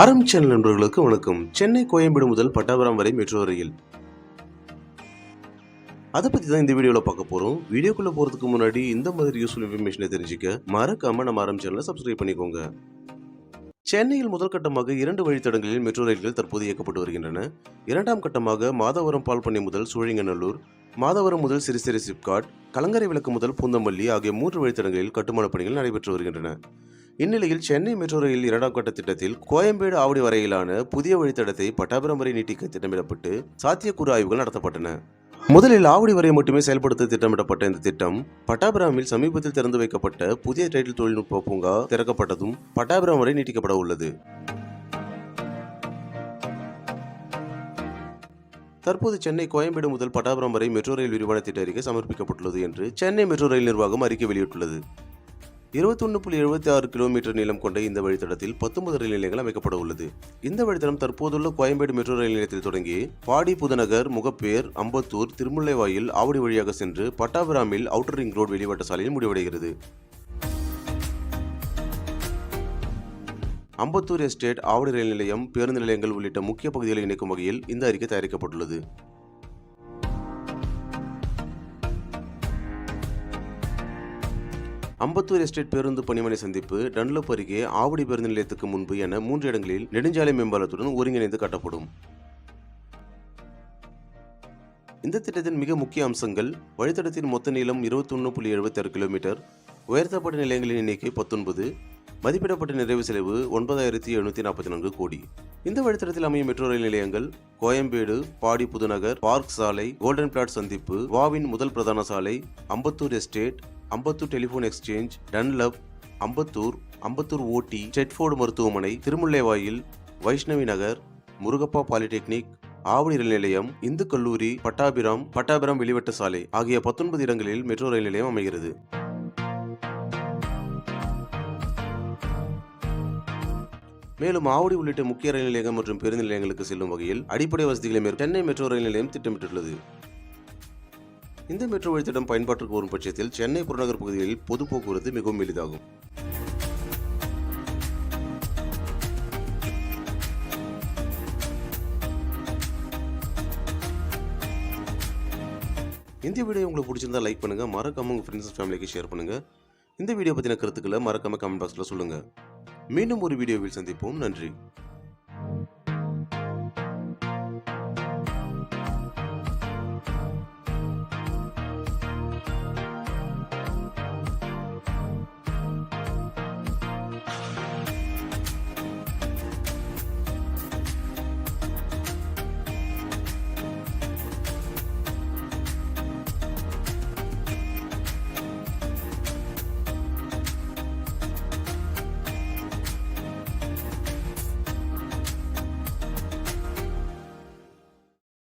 ஆரம் சேனல் நண்பர்களுக்கு வணக்கம். சென்னை கோயம்பேடு முதல் பட்டாபுரம் வரை மெட்ரோ ரயில் அதை பற்றி தான் இந்த வீடியோவில் பார்க்க போகிறோம் வீடியோக்குள்ளே போகிறதுக்கு முன்னாடி இந்த மாதிரி யூஸ்ஃபுல் இன்ஃபர்மேஷனை தெரிஞ்சுக்க மறக்காம நம்ம ஆரம் சேனலை சப்ஸ்கிரைப் பண்ணிக்கோங்க. சென்னையில் முதல் கட்டமாக இரண்டு வழித்தடங்களில் மெட்ரோ ரயில்கள் தற்போது இயக்கப்பட்டு வருகின்றன. இரண்டாம் கட்டமாக மாதவரம் பால்பண்ணை முதல் சூழிங்கநல்லூர் மாதவரம் முதல் சிறுசிறு சிப்காட் கலங்கரை விளக்கு முதல் பூந்தமல்லி ஆகிய மூன்று வழித்தடங்களில் கட்டுமானப் பணிகள் நடைபெற்று வருகின்றன. இந்நிலையில் சென்னை மெட்ரோ ரயில் இரண்டாம் கட்ட திட்டத்தில் கோயம்பேடு ஆவடி வரையிலான புதிய வழித்தடத்தை பட்டாபுரம் வரை நீட்டிக்க திட்டமிடப்பட்டு சாத்தியக்கூறு ஆய்வுகள் நடத்தப்பட்டன. முதலில் ஆவடி வரை மட்டுமே செயல்படுத்த திட்டமிடப்பட்ட இந்த திட்டம் பட்டாபுராமில் சமீபத்தில் திறந்து வைக்கப்பட்ட புதிய டைட்டில் தொழில்நுட்ப பூங்கா திறக்கப்பட்டதும் பட்டாபுரம் வரை நீட்டிக்கப்பட உள்ளது. தற்போது சென்னை கோயம்பேடு முதல் பட்டாபுரம் வரை மெட்ரோ ரயில் விரிவான திட்ட அறிக்கை சமர்ப்பிக்கப்பட்டுள்ளது என்று சென்னை மெட்ரோ ரயில் நிர்வாகம் அறிக்கை வெளியிட்டுள்ளது. இருபத்தொன்னு புள்ளி எழுபத்தி ஆறு கிலோமீட்டர் நீளம் கொண்ட இந்த வழித்தடத்தில் பத்தொன்பது ரயில் நிலையங்கள் அமைக்கப்பட உள்ளது. இந்த வழித்தடம் தற்போதுள்ள கோயம்பேடு மெட்ரோ ரயில் நிலையத்தில் தொடங்கி பாடி புதநகர் முகப்பேர் அம்பத்தூர் திருமுல்லைவாயில் ஆவடி வழியாக சென்று பட்டாபிராமில் அவுட்டர் ரிங் ரோடு வெளிவட்ட சாலையில் முடிவடைகிறது. அம்பத்தூர் எஸ்டேட் ஆவடி ரயில் நிலையம் பேருந்து நிலையங்கள் உள்ளிட்ட முக்கிய பகுதிகளை இணைக்கும் வகையில் இந்த அறிக்கை தயாரிக்கப்பட்டுள்ளது. அம்பத்தூர் எஸ்டேட் பேருந்து பணிமனை சந்திப்பு டன்லப் அருகே ஆவடி பேருந்து நிலையத்துக்கு முன்பு என மூன்று இடங்களில் நெடுஞ்சாலை மேம்பாலத்துடன் ஒருங்கிணைந்து கட்டப்படும். இந்த திட்டத்தின் மிக முக்கிய அம்சங்கள் வழித்தடத்தின் மொத்த நீளம் இருபத்தொன்று புள்ளி எழுபத்தாறு கிலோமீட்டர் உயர்த்தப்பட்ட நிலையங்களின் எண்ணிக்கை பத்தொன்பது மதிப்பிடப்பட்ட நிறைவு செலவு ஒன்பதாயிரத்தி எழுநூற்றி நாற்பத்தி நான்கு கோடி. இந்த வழித்தடத்தில் அமையும் மெட்ரோ ரயில் நிலையங்கள் கோயம்பேடு பாடி புதுநகர் பார்க் சாலை கோல்டன் பிளாட் சந்திப்பு வாவின் முதல் பிரதான சாலை Ambattur estate Ambattur telephone exchange Dunlop Ambattur Ambattur OT Stedeford மருத்துவமனை திருமுல்லைவாயில் வைஷ்ணவி நகர் முருகப்பா பாலிடெக்னிக் ஆவடி ரயில் நிலையம் இந்து கல்லூரி பட்டாபிராம் பட்டாபிராம் வெளிவட்ட சாலை ஆகிய பத்தொன்பது இடங்களில் மெட்ரோ ரயில் நிலையம் அமைகிறது. மேலும் ஆவடி உள்ளிட்ட முக்கிய ரயில் நிலையங்கள் மற்றும் பேருந்து நிலையங்களுக்கு செல்லும் வகையில் அடிப்படை வசதிகளை சென்னை மெட்ரோ ரயில் நிலையம் திட்டமிட்டுள்ளது. இந்த மெட்ரோ வழித்திட்டம் பயன்பாட்டிற்கு வரும் பட்சத்தில் சென்னை புறநகர் பகுதிகளில் பொது போக்குவரத்து மிகவும் எளிதாகும். இந்த வீடியோ உங்களுக்கு பிடிச்சிருந்தா லைக் பண்ணுங்க மறக்காம உங்க ஃப்ரெண்ட்ஸ் ஃபேமிலிக்கு ஷேர் பண்ணுங்க. இந்த வீடியோ பத்தின கருத்துக்களை மறக்காம கமெண்ட் பாக்ஸ்ல சொல்லுங்க. மீண்டும் ஒரு வீடியோவில் சந்திப்போம். நன்றி.